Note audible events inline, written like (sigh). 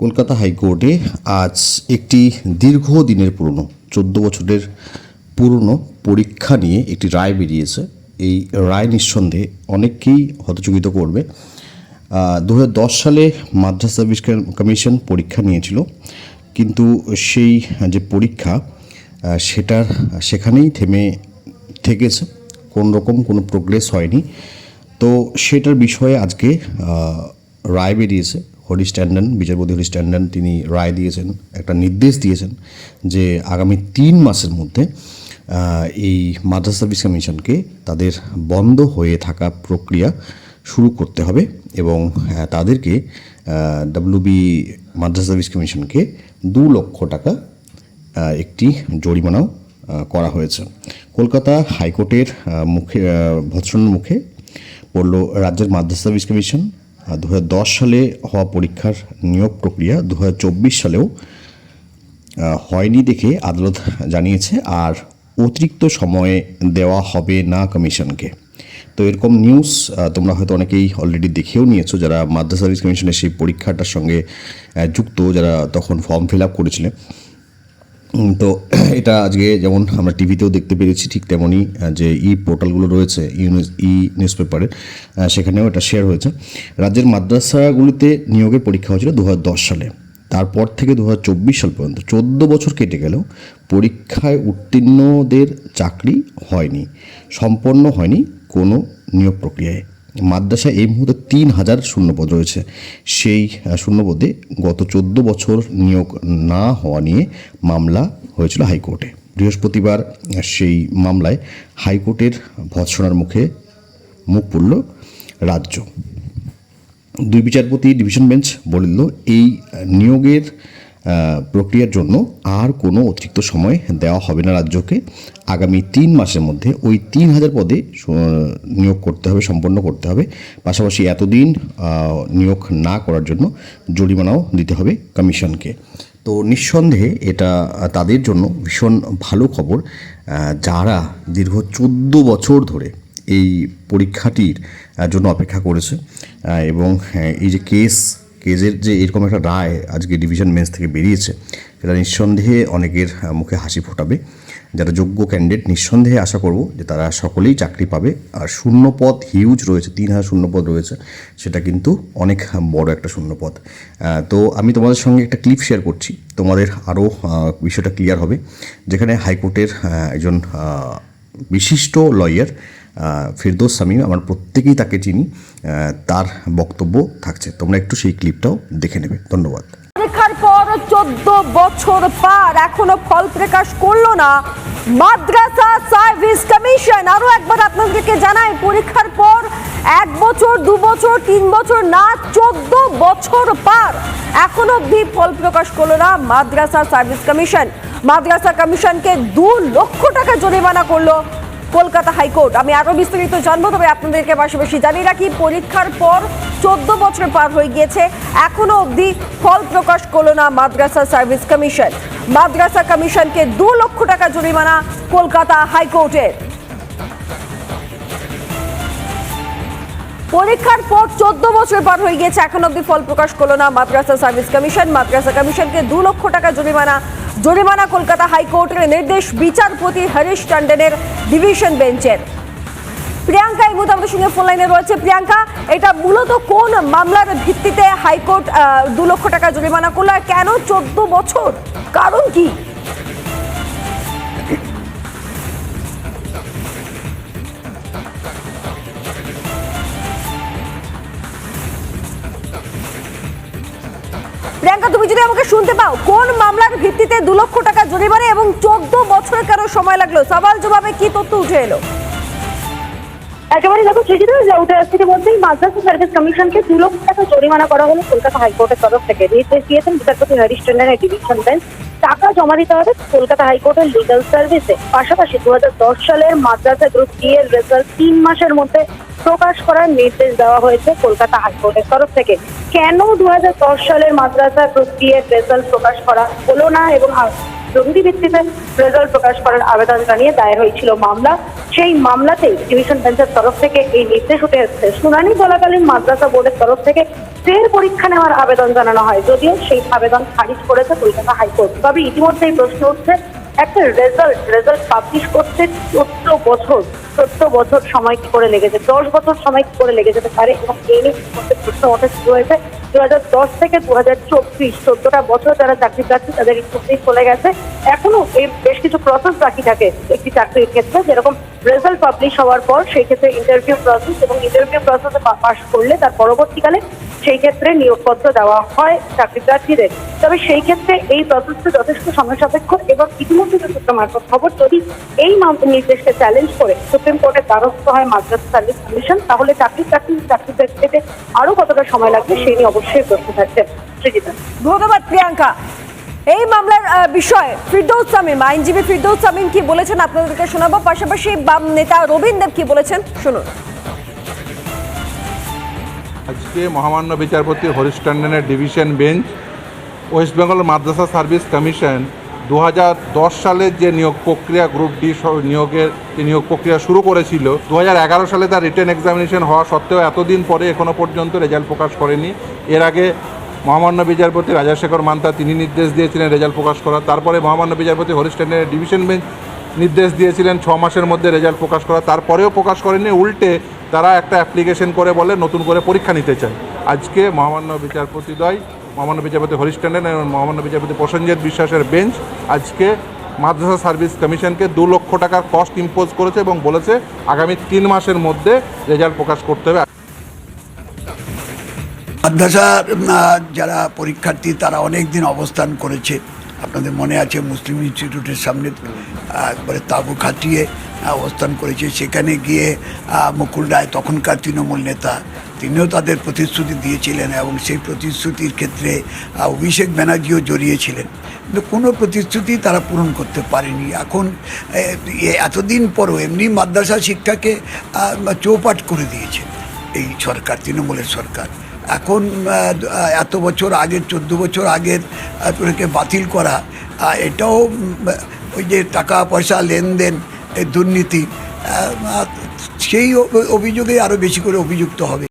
কলকাতা হাইকোর্টে আজ একটি দীর্ঘদিনের পুরনো, চোদ্দ বছরের পুরনো পরীক্ষা নিয়ে একটি রায় বেরিয়েছে। এই রায় নিঃসন্দেহে অনেককেই হতচকিত করবে। দু সালে মাদ্রাস সার্ভিস কমিশন পরীক্ষা নিয়েছিল, কিন্তু সেই যে পরীক্ষা সেটার, সেখানেই থেমে থেকেছে। কোনো রকম কোনো প্রোগ্রেস হয়নি। তো সেটার বিষয়ে আজকে রায় বেরিয়েছে। হরিশ ট্যান্ডন, বিচারপতি হরিশ ট্যান্ডন, তিনি রায় দিয়েছেন, একটা নির্দেশ দিয়েছেন যে আগামী তিন মাসের মধ্যে এই মাদ্রাসা সার্ভিস কমিশনকে তাদের বন্ধ হয়ে থাকা প্রক্রিয়া শুরু করতে হবে এবং তাদেরকে ডাব্লিউবি মাদ্রাসা সার্ভিস কমিশনকে দু লক্ষ টাকা একটি জরিমানাও করা হয়েছে। কলকাতা হাইকোর্টের মুখে ভৎসনার মুখে পড়ল রাজ্যের মাদ্রাসা সার্ভিস কমিশন দু হাজার দশ সালে হওয়া পরীক্ষার নিয়োগ প্রক্রিয়া দু হাজার চব্বিশ সালেও হয়নি দেখে আদালত জানিয়েছে, আর অতিরিক্ত সময়ে দেওয়া হবে না কমিশনকে। তো এরকম নিউজ তোমরা হয়তো অনেকেই অলরেডি দেখেও নিয়েছো যারা মাদ্রাসা সার্ভিস কমিশনের সেই পরীক্ষাটার সঙ্গে যুক্ত, যারা তখন ফর্ম ফিল আপ করেছিলেন তো (clears throat) এটা আজকে যেমন আমরা টিভিতেও দেখতে পেরেছি ঠিক তেমনই যে ই পোর্টালগুলো রয়েছে, ই নিউজ পেপারের সেখানেও এটা শেয়ার হয়েছে। রাজ্যের মাদ্রাসাগুলিতে নিয়োগের পরীক্ষা হয়েছিল দু হাজার দশ সালে। তারপর থেকে দু হাজার চব্বিশ সাল পর্যন্ত চোদ্দ বছর কেটে গেলেও পরীক্ষায় উত্তীর্ণদের চাকরি হয়নি, সম্পন্ন হয়নি কোনো নিয়োগ প্রক্রিয়ায়। মাদ্রাসায় এই মুহূর্তে তিন হাজার শূন্যপদ রয়েছে। সেই শূন্যপদে গত চোদ্দ বছর নিয়োগ না হওয়া নিয়ে মামলা হয়েছিল হাইকোর্টে। বৃহস্পতিবার সেই মামলায় হাইকোর্টের ভৎসনার মুখে মুখ পড়ল রাজ্য। দুই বিচারপতি, ডিভিশন বেঞ্চ বলল, এই নিয়োগের প্রক্রিয়ার জন্য আর কোনো অতিরিক্ত সময় দেওয়া হবে না রাজ্যকে। আগামী তিন মাসের মধ্যে ওই তিন হাজার পদে নিয়োগ করতে হবে সম্পন্ন করতে হবে। পাশাপাশি এতদিন নিয়োগ না করার জন্য জরিমানাও দিতে হবে কমিশনকে। তো নিঃসন্দেহে এটা তাদের জন্য ভীষণ ভালো খবর যারা দীর্ঘ চোদ্দ বছর ধরে এই পরীক্ষাটির জন্য অপেক্ষা করেছে এবং হ্যাঁ, এই যে কেস কেসের যে এরকম একটা রায় আজকে ডিভিশন বেঞ্চ থেকে বেরিয়েছে, সেটা নিঃসন্দেহে অনেকের মুখে হাসি ফোটাবে। যারা যোগ্য ক্যান্ডিডেট নিঃসন্দেহে আশা করব যে তারা সকলেই চাকরি পাবে। আর শূন্যপদ হিউজ রয়েছে, তিন হাজার শূন্যপদ রয়েছে, সেটা কিন্তু অনেক বড় একটা শূন্যপদ। তো আমি তোমাদের সঙ্গে একটা ক্লিপ শেয়ার করছি, তোমাদের আরও বিষয়টা ক্লিয়ার হবে। যেখানে হাইকোর্টের একজন বিশিষ্ট লয়ার ফিরদোস সামিম আমার প্রত্যেকেই তাকে চিনি তার বক্তব্য থাকছে। তোমরা একটু সেই ক্লিপটাও দেখে নেবে। ধন্যবাদ। পরীক্ষার পর চোদ্দ বছর পার, এখনও ফল প্রকাশ করল না। মাদ্রাসা সার্ভিস কমিশন, আরও একবার আপনাদেরকে জানাই, পরীক্ষার পর এক বছর, দু বছর, তিন বছর, না, চোদ্দ বছর পার, এখনও অব্দি ফল প্রকাশ করল না মাদ্রাসা সার্ভিস কমিশন। মাদ্রাসা কমিশনকে দু লক্ষ টাকা জরিমানা করল। Kolkata high court. আমি আরও বিস্তারিত জানব, তবে আপনাদেরকে পাশাপাশি জানিয়ে রাখি, পরীক্ষার পর চোদ্দ বছর পার হয়ে গিয়েছে। এখনও অবধি ফল প্রকাশ করল না মাদ্রাসা সার্ভিস কমিশন। মাদ্রাসা কমিশনকে দু লক্ষ টাকা জরিমানা কলকাতা হাইকোর্টের। পরীক্ষার পর চোদ্দ বছর পার হয়ে গিয়েছে, এখন অব্দি ফল প্রকাশ করল না মাদ্রাসা সার্ভিস কমিশন। মাদ্রাসা কমিশনকে দু লক্ষ টাকা জরিমানা জরিমানা কলকাতা হাইকোর্টের নির্দেশ বিচারপতি হরিশ টন্ডনের ডিভিশন বেঞ্চের প্রিয়াঙ্কা এই মুহূর্তে আমাদের সঙ্গে ফোন লাইনে রয়েছে। প্রিয়াঙ্কা, এটা মূলত কোন মামলার ভিত্তিতে হাইকোর্ট দু লক্ষ টাকা জরিমানা করল কেন চোদ্দ বছর? কারণ কি? প্রিয়াঙ্কা, তুমি যদি আমাকে শুনতে পাও, কোন মামলার ভিত্তিতে দু লক্ষ টাকা জরিমানা এবং চোদ্দ বছর কেন সময় লাগল? সওয়াল জবাবে কি তথ্য উঠে এলো? একেবারে দেখো উঠে আসছে মধ্যেই মাদ্রাসা সার্ভিস কমিশনকে দু লক্ষ টাকা জরিমানা করা হলো কলকাতা হাইকোর্টের তরফ থেকে। নির্দেশ দিয়েছেন বিচারপতি হরিশ টন্ডনের ডিভিশন বেঞ্চ। টাকা জমা দিতে হবে কলকাতা হাইকোর্টের লিগাল সার্ভিসে পাশাপাশি দু হাজার দশ সালের মাদ্রাসা গ্রুপ ডি এর রেজাল্ট তিন মাসের মধ্যে প্রকাশ করার নির্দেশ দেওয়া হয়েছে কলকাতা হাইকোর্টের তরফ থেকে। কেন দুহাজার দশ সালের মাদ্রাসা এর রেজাল্ট প্রকাশ করা হলো না এবং জরুরি ভিত্তিতে রেজাল্ট প্রকাশ করার আবেদন জানিয়ে দায়ের হয়েছিল মামলা? সেই মামলাতে ডিভিশন বেঞ্চের তরফ থেকে এই নির্দেশ উঠে এসেছে। শুনানি চলাকালীন মাদ্রাসা বোর্ডের তরফ থেকে ফের পরীক্ষা নেওয়ার আবেদন জানানো হয়। যদিও সেই আবেদন খারিজ করেছে কলকাতা হাইকোর্ট। তবে ইতিমধ্যেই প্রশ্ন উঠছে একটা রেজাল্ট রেজাল্ট পাবলিশ করতে চোদ্দ বছর চোদ্দ বছর সময় করে লেগেছে, দশ বছর সময় করে লেগে যেতে পারে এবং এই নিয়ে প্রশ্ন ওঠা শুরু হয়েছে। দু হাজার দশ থেকে দু হাজার চব্বিশ, চোদ্দটা বছর যারা চাকরি প্রার্থী, তাদের ইতিমধ্যেই চলে গেছে। এখনও এই বেশ কিছু প্রসেস বাকি থাকে একটি চাকরির ক্ষেত্রে, যেরকম রেজাল্ট পাবলিশ হওয়ার পর সেই ক্ষেত্রে ইন্টারভিউ প্রসেস এবং ইন্টারভিউ প্রসেসে পাশ করলে তার পরবর্তীকালে সেই ক্ষেত্রে নিয়োগপত্র দেওয়া হয় চাকরি প্রার্থীদের। তবে সেই ক্ষেত্রে এই প্রসেসটা যথেষ্ট সময় সাপেক্ষ এবং ইতিমধ্যে সূত্র মারফত খবর, যদি এই নির্দেশকে চ্যালেঞ্জ করে সুপ্রিম কোর্টের দ্বারস্থ হয় মাদ্রাসা সার্ভিস কমিশন তাহলে চাকরি প্রার্থী চাকরি পেতে আরও কতটা সময় লাগবে সেই নিয়ে অবশ্যই ধন্যবাদ, প্রিয়াঙ্কা। এই মামলার বিষয়ে ফিরদৌস সামিম আইনজীবী ফিরদৌস সামিম কি বলেছেন আপনাদেরকে শোনাবো? পাশাপাশি বাম নেতা রবীন্দ্র কি বলেছেন? শুনুন। আজকে মহামান্য বিচারপতি হরিশ টন্ডনের ডিভিশন বেঞ্চ, ওয়েস্ট বেঙ্গল মাদ্রাসা সার্ভিস কমিশন দু সালে যে নিয়োগ প্রক্রিয়া, গ্রুপ ডি নিয়োগের যে নিয়োগ প্রক্রিয়া শুরু করেছিল দু হাজার এগারো সালে তার রিটেন এক্সামিনেশন হওয়া সত্ত্বেও এতদিন পরে এখনও পর্যন্ত রেজাল্ট প্রকাশ করেনি। এর আগে মহামান্য বিচারপতি রাজাশেখর মান্তা তিনি নির্দেশ দিয়েছিলেন রেজাল্ট প্রকাশ করার। তারপরে মহামান্য বিচারপতি হরিশ টন্ডনের ডিভিশন বেঞ্চ নির্দেশ দিয়েছিলেন, ছ মাসের মধ্যে রেজাল্ট প্রকাশ করা তারপরেও প্রকাশ করেনি, উল্টে তারা একটা অ্যাপ্লিকেশন করে বলে নতুন করে পরীক্ষা নিতে চায়। আজকে মহামান্য বিচারপতিদ্বয় মহামান্য বিচারপতি হরিশ টন্ডন এবং মহামান্য বিচারপতি প্রসেনজিৎ বিশ্বাসের বেঞ্চ আজকে মাদ্রাসা সার্ভিস কমিশনকে দু লক্ষ টাকার কস্ট ইম্পোজ করেছে এবং বলেছে আগামী তিন মাসের মধ্যে রেজাল্ট প্রকাশ করতে হবে। মাদ্রাসার যারা পরীক্ষার্থী, তারা অনেক দিন অবস্থান করেছে। আপনাদের মনে আছে, মুসলিম ইনস্টিটিউটের সামনে একবারে তাঁবু খাটিয়ে অবস্থান করেছে। সেখানে গিয়ে মুকুল রায়, তখনকার তৃণমূল নেতা তিনিও তাদের প্রতিশ্রুতি দিয়েছিলেন এবং সেই প্রতিশ্রুতির ক্ষেত্রে অভিষেক ব্যানার্জিও জড়িয়েছিলেন। কিন্তু কোনো প্রতিশ্রুতি তারা পূরণ করতে পারেনি। এখন এতদিন পরও এমনি মাদ্রাসা শিক্ষাকে চৌপাট করে দিয়েছে এই সরকার, তৃণমূলের সরকার। এখন এত বছর আগের, চোদ্দ বছর আগের বাতিল করা এটাও ওই যে টাকা, পয়সা, লেনদেন দুর্নীতি সেই অভিযোগে আরও বেশি করে অভিযুক্ত হবে।